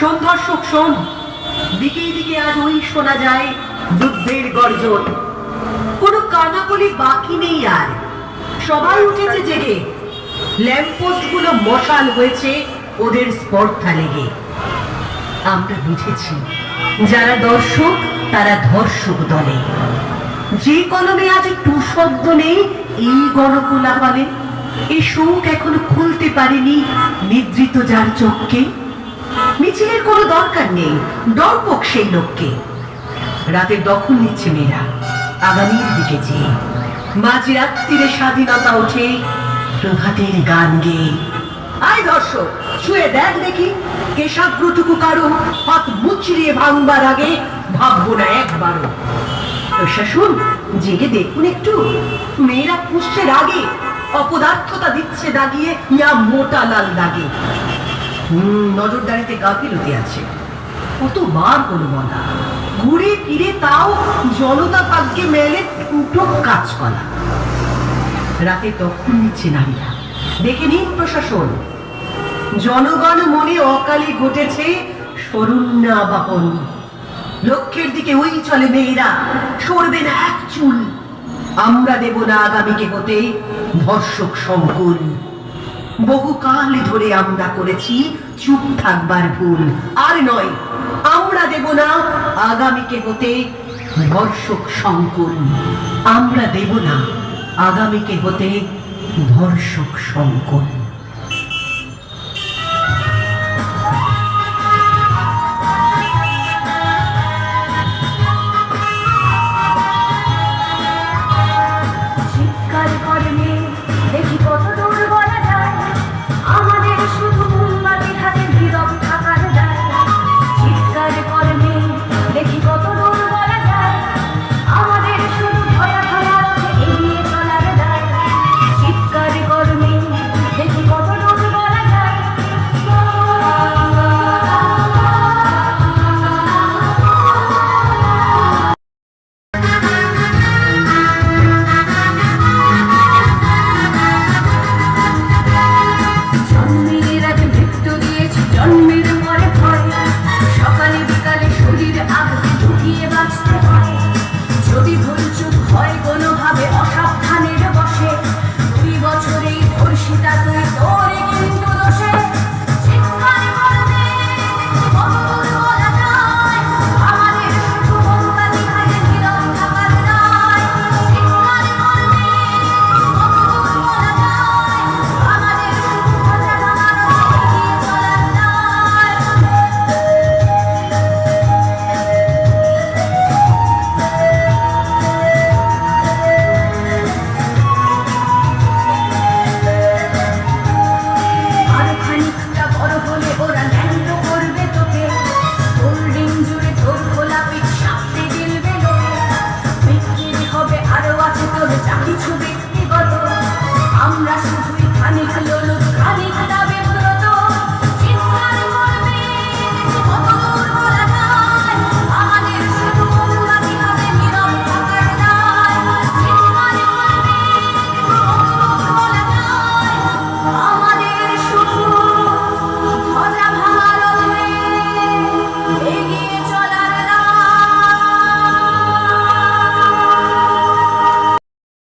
শোন দর্শক শোন। দিকে দিকে আজ ওই শোনা যায় যুদ্ধের গর্জন। কোনো কানাকলি বাকি নেই আর। সবাই উঠেছে জেগে। ল্যাম্পপোস্টগুলো মশাল হয়েছে ওদের স্পর্ধা লেগে। আমরা বুঝেছি, যারা দর্শক, তারা ধর্ষক দলে। যে কলমে আজ টু শব্দ নেই, এই গণকোলা বলে। এই শোক এখনও খুলতে পারেনি নিদ্রিত যার চোখকে। মিছিলের কোনো দরকার নেই। ডরপোক সেই লোককে। রাতের দখল নিচ্ছে মেয়েরা। আগামীর দিকে চেয়ে মাঝ রাত্রিরে স্বাধীনতা ওঠে, প্রভাতের গান গেয়ে। আয় দর্শক, শুয়ে দেখ দেখি কেশাগ্রটুকু কারও হাত মুচড়িয়ে ভাঙবার আগে ভাববো না একবারও। প্রশাসন জেগে দেখুন একটু। মেয়েরা পুষ্যের আগে অপদার্থতা দিচ্ছে দাগিয়ে, ইয়া মোটা লাল দাগে। নজরদারিতে গাফিলতি আছে? কতবার কোনো বলা ঘুরে ফিরে তাও জনতা ভাগ্যে মেলে দুটো কাজ করা রাতে তখন নিচ্ছে নারীরা। দেখে নিন প্রশাসন। জনগণ মনে অকালে ঘটেছে সরুণ্যা বাহন লক্ষ্যের দিকে ওই চলে মেয়েরা। সরবে না এক চুল। আমরা দেব না আগামীকে হতে ধর্ষক সংকুল। বহুকাল ধরে আমরা করেছি চুপ থাকবার ভুল। আর নয়, আমরা দেব না আগামীকে হতে ধর্ষক সংকুল আমরা দেব না আগামীকে হতে ধর্ষক সংকুল Muita doidona? আমরা